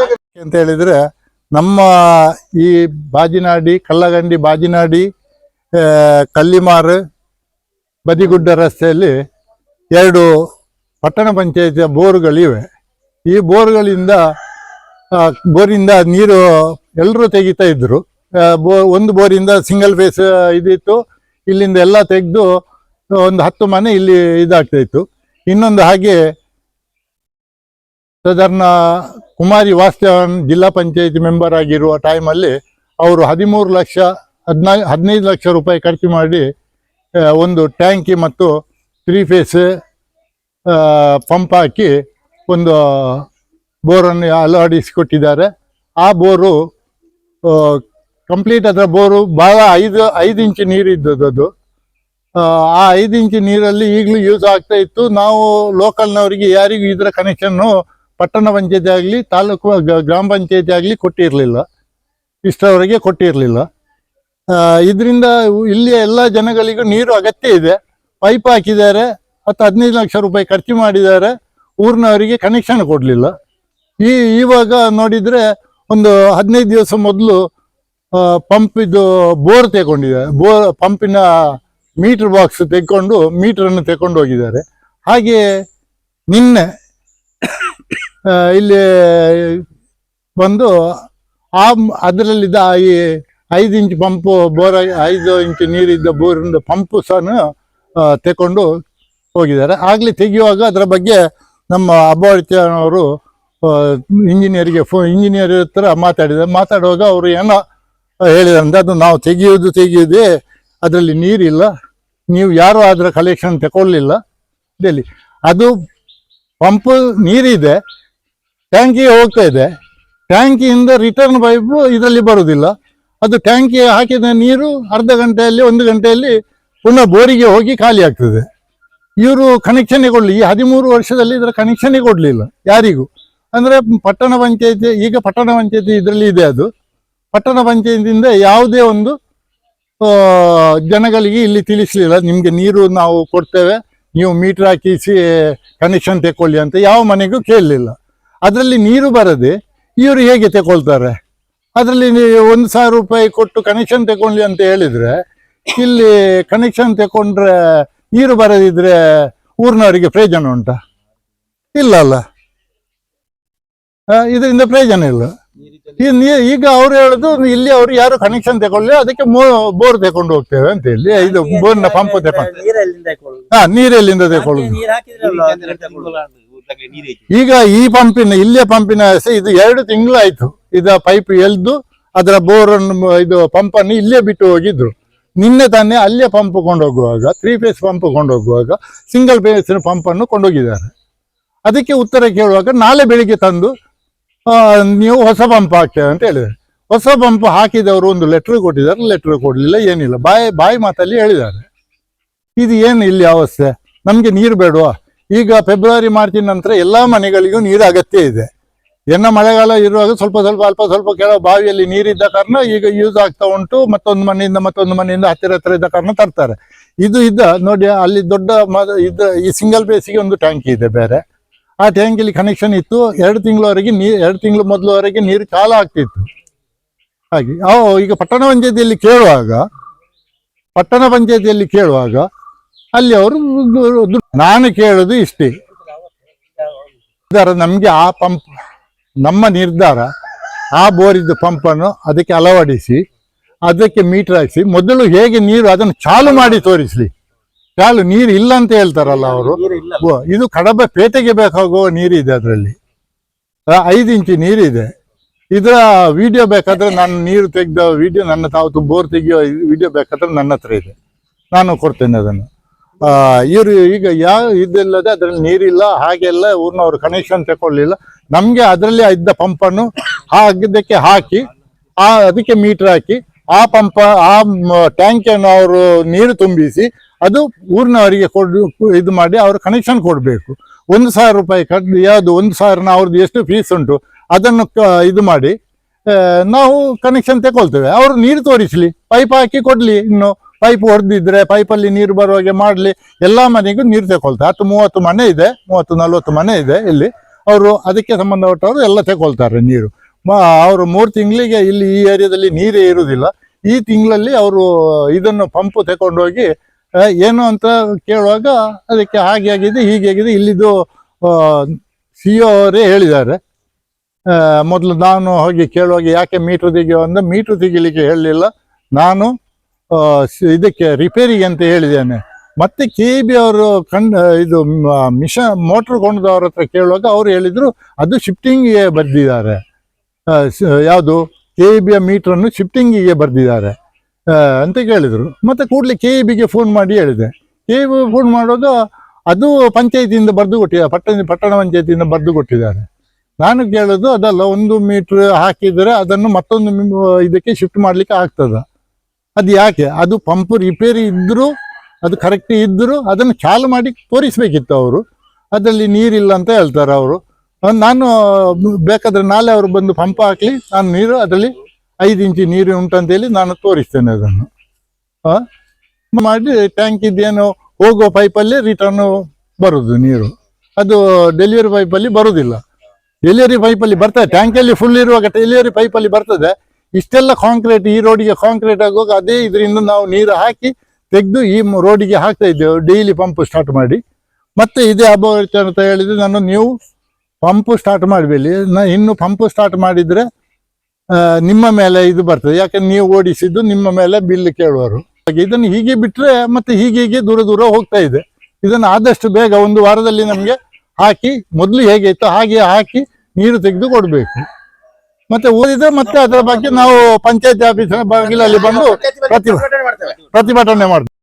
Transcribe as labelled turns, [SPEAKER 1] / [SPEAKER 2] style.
[SPEAKER 1] ತರಬೇತಿ
[SPEAKER 2] ಅಂತ ಹೇಳಿದ್ರೆ ನಮ್ಮ ಈ ಬಾಜಿನಾಡಿ, ಕಲ್ಲಗಂಡಿ ಬಾಜಿನಾಡಿ ಕಲ್ಲಿಮಾರು ಬದಿಗುಡ್ಡ ರಸ್ತೆಯಲ್ಲಿ ಎರಡು ಪಟ್ಟಣ ಪಂಚಾಯತಿಯ ಬೋರ್ಗಳಿವೆ. ಈ ಬೋರ್ಗಳಿಂದ ಬೋರಿಂದ ನೀರು ಎಲ್ಲರೂ ತೆಗಿತಾ ಇದ್ರು. ಬೋ, ಒಂದು ಬೋರಿಂದ ಸಿಂಗಲ್ ಫೇಸ್ ಇದಿತ್ತು. ಇಲ್ಲಿಂದ ಎಲ್ಲ ತೆಗೆದು, ಒಂದು ಹತ್ತು ಮನೆ ಇಲ್ಲಿ ಇದಾಗ್ತಾ ಇತ್ತು ಇನ್ನೊಂದು ಹಾಗೆ ಸಾಧಾರಣ ಕುಮಾರಿ ವಾಸ್ತವನ್ ಜಿಲ್ಲಾ ಪಂಚಾಯತಿ ಮೆಂಬರ್ ಆಗಿರುವ ಟೈಮಲ್ಲಿ ಅವರು ಹದಿಮೂರು ಲಕ್ಷ, ಹದಿನೈ, ಹದಿನೈದು ಲಕ್ಷ ರೂಪಾಯಿ ಖರ್ಚು ಮಾಡಿ ಒಂದು ಟ್ಯಾಂಕಿ ಮತ್ತು ತ್ರೀ ಫೇಸ್ ಪಂಪ್ ಹಾಕಿ ಒಂದು ಬೋರನ್ನು ಅಳವಡಿಸಿಕೊಟ್ಟಿದ್ದಾರೆ. ಆ ಬೋರು ಕಂಪ್ಲೀಟ್ ಅದರ ಬೋರು ಭಾಳ ಐದು ಐದು ಇಂಚು ನೀರು ಇದ್ದದ್ದು ಅದು. ಆ ಐದು ಇಂಚು ನೀರಲ್ಲಿ ಈಗಲೂ ಯೂಸ್ ಆಗ್ತಾ ಇತ್ತು. ನಾವು ಲೋಕಲ್ನವರಿಗೆ ಯಾರಿಗೂ ಇದರ ಕನೆಕ್ಷನ್ನು ಪಟ್ಟಣ ಪಂಚಾಯತಿ ಆಗಲಿ ತಾಲೂಕು ಗ್ರಾಮ ಪಂಚಾಯತಿ ಆಗಲಿ ಕೊಟ್ಟಿರಲಿಲ್ಲ. ಇಷ್ಟರವರೆಗೆ ಕೊಟ್ಟಿರಲಿಲ್ಲ. ಇದರಿಂದ ಇಲ್ಲಿಯ ಎಲ್ಲ ಜನಗಳಿಗೂ ನೀರು ಅಗತ್ಯ ಇದೆ. ಪೈಪ್ ಹಾಕಿದ್ದಾರೆ. ಹತ್ತು ಹದಿನೈದು ಲಕ್ಷ ರೂಪಾಯಿ ಖರ್ಚು ಮಾಡಿದ್ದಾರೆ. ಊರಿನವರಿಗೆ ಕನೆಕ್ಷನ್ ಕೊಡಲಿಲ್ಲ. ಈ, ಇವಾಗ ನೋಡಿದರೆ ಒಂದು ಹದಿನೈದು ದಿವಸ ಮೊದಲು ಪಂಪಿದು ಬೋರ್ ತೆಗೊಂಡಿದ್ದಾರೆ ಬೋರ್ ಪಂಪಿನ ಮೀಟರ್ ಬಾಕ್ಸ್ ತೆಗೊಂಡು ಮೀಟ್ರನ್ನು ತೆಕೊಂಡು ಹೋಗಿದ್ದಾರೆ. ಹಾಗೆ ನಿನ್ನೆ ಇಲ್ಲಿ ಬಂದು, ಆ, ಅದರಲ್ಲಿದ್ದ ಈ ಐದು ಇಂಚ್ ಪಂಪು ಬೋರ್, ಐದು ಇಂಚು ನೀರಿದ್ದ ಬೋರಿಂದ ಪಂಪು ಸಹ ತೆಕೊಂಡು ಹೋಗಿದ್ದಾರೆ. ಆಗಲಿ ತೆಗೆಯುವಾಗ ಅದರ ಬಗ್ಗೆ ನಮ್ಮ ಅಬ್ಬಾಳಿತನವರು ಇಂಜಿನಿಯರಿಗೆ ಫೋ, ಇಂಜಿನಿಯರ್ ಹತ್ರ ಮಾತಾಡಿದ, ಮಾತಾಡುವಾಗ ಅವರು ಏನೋ ಹೇಳಿದಂತೆ, ಅದು ನಾವು ತೆಗೆಯೋದು ತೆಗೆಯೋದೇ ಅದರಲ್ಲಿ ನೀರಿಲ್ಲ. ನೀವು ಯಾರು ಅದರ ಕಲೆಕ್ಷನ್ ತಗೊಳ್ಳಿಲ್ಲ. ಡೆಲ್ಲಿ. ಅದು ಪಂಪ್ ನೀರಿದೆ, ಟ್ಯಾಂಕಿಗೆ ಹೋಗ್ತಾ ಇದೆ. ಟ್ಯಾಂಕಿಯಿಂದ ರಿಟರ್ನ್ ಪೈಪು ಇದರಲ್ಲಿ ಬರುವುದಿಲ್ಲ. ಅದು ಟ್ಯಾಂಕಿ ಹಾಕಿದ ನೀರು ಅರ್ಧ ಗಂಟೆಯಲ್ಲಿ, ಒಂದು ಗಂಟೆಯಲ್ಲಿ ಪುನಃ ಬೋರಿಗೆ ಹೋಗಿ ಖಾಲಿ ಆಗ್ತದೆ. ಇವರು ಕನೆಕ್ಷನ್ ಕೊಡಲಿ. ಈ ಹದಿಮೂರು ವರ್ಷದಲ್ಲಿ ಇದರ ಕನೆಕ್ಷನ್ ಕೊಡಲಿಲ್ಲ ಯಾರಿಗೂ. ಅಂದರೆ ಪಟ್ಟಣ ಪಂಚಾಯತಿ, ಈಗ ಪಟ್ಟಣ ಪಂಚಾಯತಿ ಇದರಲ್ಲಿ ಇದೆ ಅದು. ಪಟ್ಟಣ ಪಂಚಾಯತಿಯಿಂದ ಯಾವುದೇ ಒಂದು ಜನಗಳಿಗೆ ಇಲ್ಲಿ ತಿಳಿಸಲಿಲ್ಲ. ನಿಮಗೆ ನೀರು ನಾವು ಕೊಡ್ತೇವೆ, ನೀವು ಮೀಟರ್ ಹಾಕಿಸಿ ಕನೆಕ್ಷನ್ ತೆಕ್ಕೊಳ್ಳಿ ಅಂತ ಯಾವ ಮನೆಗೂ ಕೇಳಲಿಲ್ಲ. ಅದರಲ್ಲಿ ನೀರು ಬರದೆ ಇವರು ಹೇಗೆ ತಗೊಳ್ತಾರೆ ಅದರಲ್ಲಿ ಒಂದು ಸಾವಿರ ರೂಪಾಯಿ ಕೊಟ್ಟು ಕನೆಕ್ಷನ್ ತಗೊಳ್ಳಿ ಅಂತ ಹೇಳಿದ್ರೆ, ಇಲ್ಲಿ ಕನೆಕ್ಷನ್ ತಗೊಂಡ್ರೆ ನೀರು ಬರದಿದ್ರೆ ಊರಿನವರಿಗೆ ಪ್ರಯೋಜನ ಉಂಟಾ? ಇಲ್ಲ ಅಲ್ಲ. ಇದರಿಂದ ಪ್ರಯೋಜನ ಇಲ್ಲ. ಈಗ ಅವ್ರು ಹೇಳುದು ಇಲ್ಲಿ ಅವರು ಯಾರು ಕನೆಕ್ಷನ್ ತಗೊಳ್ಳಿ ಅದಕ್ಕೆ ಬೋರ್ ತಗೊಂಡು ಹೋಗ್ತೇವೆ ಅಂತ ಹೇಳಿ. ಇದು ಬೋರ್ನ ಪಂಪ್ ತಕೊಂಡು? ಹಾ ನೀರೆಲ್ಲಿಂದ ತಗೊಳ್ಳುದು. ಈಗ ಈ ಪಂಪಿನ ಇಲ್ಲೇ ಪಂಪಿನ ಇದು ಎರಡು ತಿಂಗಳಾಯ್ತು. ಇದ ಪೈಪ್ ಎಲ್ದು ಅದರ ಬೋರ್ ಇದು ಪಂಪನ್ನು ಇಲ್ಲೇ ಬಿಟ್ಟು ಹೋಗಿದ್ರು. ನಿನ್ನೆ ತಾನೇ ಅಲ್ಲೇ ಪಂಪ್ ಕೊಂಡೋಗುವಾಗ ತ್ರೀ ಫೇಸ್ ಪಂಪ್ ಕೊಂಡೋಗುವಾಗ ಸಿಂಗಲ್ ಫೇಸ್ ಪಂಪ್ ಅನ್ನು ಕೊಂಡೋಗಿದ್ದಾರೆ. ಅದಕ್ಕೆ ಉತ್ತರ ಕೇಳುವಾಗ, ನಾಳೆ ಬೆಳಿಗ್ಗೆ ತಂದು ನೀವು ಹೊಸ ಪಂಪ್ ಹಾಕ್ತೇವೆ ಅಂತ ಹೇಳಿದ್ದಾರೆ. ಹೊಸ ಪಂಪ್ ಹಾಕಿದವರು ಒಂದು ಲೆಟರ್ ಕೊಟ್ಟಿದ್ದಾರೆ ಲೆಟರ್ ಕೊಡಲಿಲ್ಲ, ಏನಿಲ್ಲ. ಬಾಯಿ ಬಾಯಿ ಮಾತಲ್ಲಿ ಹೇಳಿದ್ದಾರೆ. ಇದು ಏನು ಇಲ್ಲಿ ಅವಸ್ಥೆ? ನಮಗೆ ನೀರು ಬೇಡವಾ? ಈಗ ಫೆಬ್ರವರಿ ಮಾರ್ಚಿನ ನಂತರ ಎಲ್ಲ ಮನೆಗಳಿಗೂ ನೀರು ಅಗತ್ಯ ಇದೆ. ಎನ್ನ ಮಳೆಗಾಲ ಇರುವಾಗ ಸ್ವಲ್ಪ ಸ್ವಲ್ಪ ಅಲ್ಪ ಸ್ವಲ್ಪ ಕೆಲವು ಬಾವಿಯಲ್ಲಿ ನೀರಿದ್ದ ಕಾರಣ ಈಗ ಯೂಸ್ ಆಗ್ತಾ ಉಂಟು. ಮತ್ತೊಂದು ಮನೆಯಿಂದ ಮತ್ತೊಂದು ಮನೆಯಿಂದ ಹತ್ತಿರ ಹತ್ತಿರ ಇದ್ದ ಕಾರಣ ತರ್ತಾರೆ. ಇದು ಇದ್ದ ನೋಡಿ ಅಲ್ಲಿ ದೊಡ್ಡ ಇದ್ದ ಈ ಸಿಂಗಲ್ ಬೇಸಿಗೆ ಒಂದು ಟ್ಯಾಂಕಿ ಇದೆ ಬೇರೆ. ಆ ಟ್ಯಾಂಕಿಲಿ ಕನೆಕ್ಷನ್ ಇತ್ತು. ಎರಡು ತಿಂಗಳವರೆಗೆ ನೀರು ಎರಡು ತಿಂಗಳು ಮೊದಲವರೆಗೆ ನೀರು ಚಾಲ ಆಗ್ತಿತ್ತು. ಹಾಗೆ. ಅವು ಈಗ ಪಟ್ಟಣ ಪಂಚಾಯತಿಯಲ್ಲಿ ಕೇಳುವಾಗ, ಪಟ್ಟಣ ಪಂಚಾಯತಿಯಲ್ಲಿ ಕೇಳುವಾಗ ಅಲ್ಲಿ ಅವರು ನಾನು ಕೇಳೋದು ಇಷ್ಟೇ. ನಮ್ಗೆ ನಮಗೆ ಆ ಪಂಪ್ ನಮ್ಮ ನಿರ್ಧಾರ ಆ ಬೋರಿದ್ದು ಪಂಪನ್ನು ಅದಕ್ಕೆ ಅಳವಡಿಸಿ ಅದಕ್ಕೆ ಮೀಟರ್ ಹಾಕಿಸಿ ಮೊದಲು ಹೇಗೆ ನೀರು ಅದನ್ನು ಚಾಲು ಮಾಡಿ ತೋರಿಸಲಿ. ಚಾಲು ನೀರು ಇಲ್ಲ ಅಂತ ಹೇಳ್ತಾರಲ್ಲ ಅವರು. ಇದು ಕಡಬ ಪೇಟೆಗೆ ಬೇಕಾಗುವ ನೀರಿದೆ ಅದರಲ್ಲಿ. ಐದು ಇಂಚು ನೀರಿದೆ ಇದರ ವಿಡಿಯೋ ಬೇಕಾದ್ರೆ ನಾನು ನೀರು ತೆಗೆದ ವಿಡಿಯೋ ನನ್ನ ತಾವು ಬೋರ್ ತೆಗೆಯೋ ವಿಡಿಯೋ ಬೇಕಾದ್ರೆ ನನ್ನ ಹತ್ರ ಇದೆ. ನಾನು ಕೊಡ್ತೇನೆ ಅದನ್ನು. ಇವರು ಈಗ ಯಾವ ಇದಿಲ್ಲದೆ ಅದರಲ್ಲಿ ನೀರಿಲ್ಲ, ಹಾಗೆಲ್ಲ ಊರಿನವರು ಕನೆಕ್ಷನ್ ತಗೊಳ್ಳಿಲ್ಲ. ನಮಗೆ ಅದರಲ್ಲಿ ಇದ್ದ ಪಂಪನ್ನು ಹಾಗಿದ್ದಕ್ಕೆ ಹಾಕಿ, ಆ, ಅದಕ್ಕೆ ಮೀಟರ್ ಹಾಕಿ, ಆ ಪಂಪ, ಆ ಟ್ಯಾಂಕನ್ನು ಅವರು ನೀರು ತುಂಬಿಸಿ, ಅದು ಊರಿನವರಿಗೆ ಕೊಡು, ಇದು ಮಾಡಿ ಅವರು ಕನೆಕ್ಷನ್ ಕೊಡಬೇಕು. ಒಂದು ಸಾವಿರ ರೂಪಾಯಿ ಕಟ್ಟಿ ಯಾವುದು ಒಂದು ಸಾವಿರ ಅವ್ರದ್ದು ಎಷ್ಟು ಫೀಸ್ ಉಂಟು, ಅದನ್ನು ಇದು ಮಾಡಿ ನಾವು ಕನೆಕ್ಷನ್ ತಗೊಳ್ತೇವೆ. ಅವರು ನೀರು ತೋರಿಸಲಿ ಪೈಪ್ ಹಾಕಿ ಕೊಡ್ಲಿ ಇನ್ನು. ಪೈಪ್ ಹೊಡೆದಿದ್ರೆ ಪೈಪಲ್ಲಿ ನೀರು ಬರುವಾಗೆ ಮಾಡಲಿ, ಎಲ್ಲ ಮನೆಗೂ ನೀರು ತಗೊಳ್ತಾರೆ ಹತ್ತು ಮೂವತ್ತು ಮನೆ ಇದೆ, ಮೂವತ್ತು ನಲ್ವತ್ತು ಮನೆ ಇದೆ ಇಲ್ಲಿ. ಅವರು ಅದಕ್ಕೆ ಸಂಬಂಧಪಟ್ಟವರು ಎಲ್ಲ ತಗೊಳ್ತಾರೆ ನೀರು. ಅವರು ಮೂರು ತಿಂಗಳಿಗೆ ಇಲ್ಲಿ ಈ ಏರಿಯಾದಲ್ಲಿ ನೀರೇ ಇರುವುದಿಲ್ಲ ಈ ತಿಂಗಳಲ್ಲಿ ಅವರು ಇದನ್ನು ಪಂಪು ತಗೊಂಡೋಗಿ ಏನು ಅಂತ ಕೇಳುವಾಗ ಅದಕ್ಕೆ ಹಾಗೆ ಆಗಿದೆ, ಹೀಗೆ ಆಗಿದೆ. ಇಲ್ಲಿದು ಸಿ ಒ ಅವರೇ ಹೇಳಿದ್ದಾರೆ. ಮೊದಲು ನಾನು ಹೋಗಿ ಕೇಳುವಾಗ ಯಾಕೆ ಮೀಟ್ರ್ ತೆಗೆಯುವ ಅಂದರೆ ಮೀಟ್ರ್ ತೆಗಿಲಿಕ್ಕೆ ಹೇಳಲಿಲ್ಲ. ನಾನು ಇದಕ್ಕೆ ರಿಪೇರಿಗೆ ಅಂತ ಹೇಳಿದ್ದೇನೆ. ಮತ್ತೆ ಕೆ ಬಿ ಅವರು ಕಂಡ್, ಇದು ಮಿಷನ್ ಮೋಟ್ರ್ ಕೊಂಡದವ್ರ ಹತ್ರ ಕೇಳುವಾಗ ಅವ್ರು ಹೇಳಿದ್ರು, ಅದು ಶಿಫ್ಟಿಂಗಿಗೆ ಬರ್ದಿದ್ದಾರೆ. ಯಾವುದು? ಕೆ ಬಿಯ ಮೀಟ್ರನ್ನು ಶಿಫ್ಟಿಂಗಿಗೆ ಬರ್ದಿದ್ದಾರೆ. ಅಂತ ಕೇಳಿದ್ರು. ಮತ್ತೆ ಕೂಡಲೇ ಕೆ ಬಿಗೆ ಫೋನ್ ಮಾಡಿ ಹೇಳಿದೆ. ಕೆ ಬಿ ಫೋನ್ ಮಾಡೋದು ಅದು ಪಂಚಾಯತಿಯಿಂದ ಬರೆದು ಕೊಟ್ಟಿದ್ದಾರೆ ಪಟ್ಟಣ ಪಟ್ಟಣ ಪಂಚಾಯತಿಯಿಂದ ಬರೆದು ಕೊಟ್ಟಿದ್ದಾರೆ. ನಾನು ಕೇಳೋದು ಅದಲ್ಲ, ಒಂದು ಮೀಟ್ರ್ ಹಾಕಿದರೆ ಅದನ್ನು ಮತ್ತೊಂದು ಇದಕ್ಕೆ ಶಿಫ್ಟ್ ಮಾಡ್ಲಿಕ್ಕೆ ಆಗ್ತದ. ಅದು ಯಾಕೆ? ಅದು ಪಂಪ್ ರಿಪೇರಿ ಇದ್ದರೂ ಅದು ಕರೆಕ್ಟ್ ಇದ್ದರೂ ಅದನ್ನು ಚಾಲು ಮಾಡಿ ತೋರಿಸ್ಬೇಕಿತ್ತು ಅವರು. ಅದರಲ್ಲಿ ನೀರಿಲ್ಲ ಅಂತ ಹೇಳ್ತಾರೆ ಅವರು. ನಾನು, ಬೇಕಾದ್ರೆ ನಾಳೆ ಅವರು ಬಂದು ಪಂಪ್ ಹಾಕಲಿ, ನಾನು ನೀರು ಅದರಲ್ಲಿ ಐದು ಇಂಚು ನೀರು ಉಂಟಂತೇಳಿ ನಾನು ತೋರಿಸ್ತೇನೆ ಅದನ್ನು? ಮಾಡಿ ಟ್ಯಾಂಕ್ ಇದ್ದೇನು ಹೋಗುವ ಪೈಪಲ್ಲಿ ರಿಟರ್ನ್ ಬರುದು ನೀರು. ಅದು ಡೆಲಿವರಿ ಪೈಪಲ್ಲಿ ಬರುವುದಿಲ್ಲ ಡೆಲಿವರಿ ಪೈಪಲ್ಲಿ ಬರ್ತದೆ. ಟ್ಯಾಂಕಲ್ಲಿ ಫುಲ್ ಇರುವಾಗ ಡೆಲಿವರಿ ಪೈಪಲ್ಲಿ ಬರ್ತದೆ. ಇಷ್ಟೆಲ್ಲ ಕಾಂಕ್ರೀಟ್ ಈ ರೋಡಿಗೆ ಕಾಂಕ್ರೀಟ್ ಆಗುವಾಗ ಅದೇ ಇದರಿಂದ ನಾವು ನೀರು ಹಾಕಿ ತೆಗೆದು ಈ ರೋಡಿಗೆ ಹಾಕ್ತಾ ಇದ್ದೇವೆ. ಡೈಲಿ ಪಂಪ್ ಸ್ಟಾರ್ಟ್ ಮಾಡಿ. ಮತ್ತೆ ಇದೇ ಅಭಿವೃದ್ಧಿ ಅಂತ ಹೇಳಿದ್ರೆ ನಾನು ನೀವು ಪಂಪ್ ಸ್ಟಾರ್ಟ್ ಮಾಡಬೇಡಿ. ನಾ ಇನ್ನು ಪಂಪ್ ಸ್ಟಾರ್ಟ್ ಮಾಡಿದ್ರೆ ನಿಮ್ಮ ಮೇಲೆ ಇದು ಬರ್ತದೆ. ಯಾಕಂದ್ರೆ ನೀವು ಓಡಿಸಿದ್ದು ನಿಮ್ಮ ಮೇಲೆ ಬಿಲ್ ಕೇಳುವರು. ಹಾಗೆ ಇದನ್ನು ಹೀಗೆ ಬಿಟ್ಟರೆ ಮತ್ತೆ ಹೀಗೆ ಹೀಗೆ ದೂರ ದೂರ ಹೋಗ್ತಾ ಇದೆ. ಇದನ್ನು ಆದಷ್ಟು ಬೇಗ ಒಂದು ವಾರದಲ್ಲಿ ನಮಗೆ ಹಾಕಿ, ಮೊದಲು ಹೇಗೆ ಇತ್ತು ಹಾಗೆ ಹಾಕಿ ನೀರು ತೆಗೆದು ಕೊಡಬೇಕು. ಮತ್ತೆ ಓದಿದ್ರೆ ಮತ್ತೆ ಅದರ ಬಗ್ಗೆ ನಾವು ಪಂಚಾಯತ್ ಆಫೀಸಿನ ಬಾಗಿಲಲ್ಲಿ ಬಂದು ಪ್ರತಿಭ-
[SPEAKER 3] ಪ್ರತಿಭಟನೆ ಮಾಡ್ತೇವೆ.
[SPEAKER 2] ಪ್ರತಿಭಟನೆ ಮಾಡ್ತೀವಿ.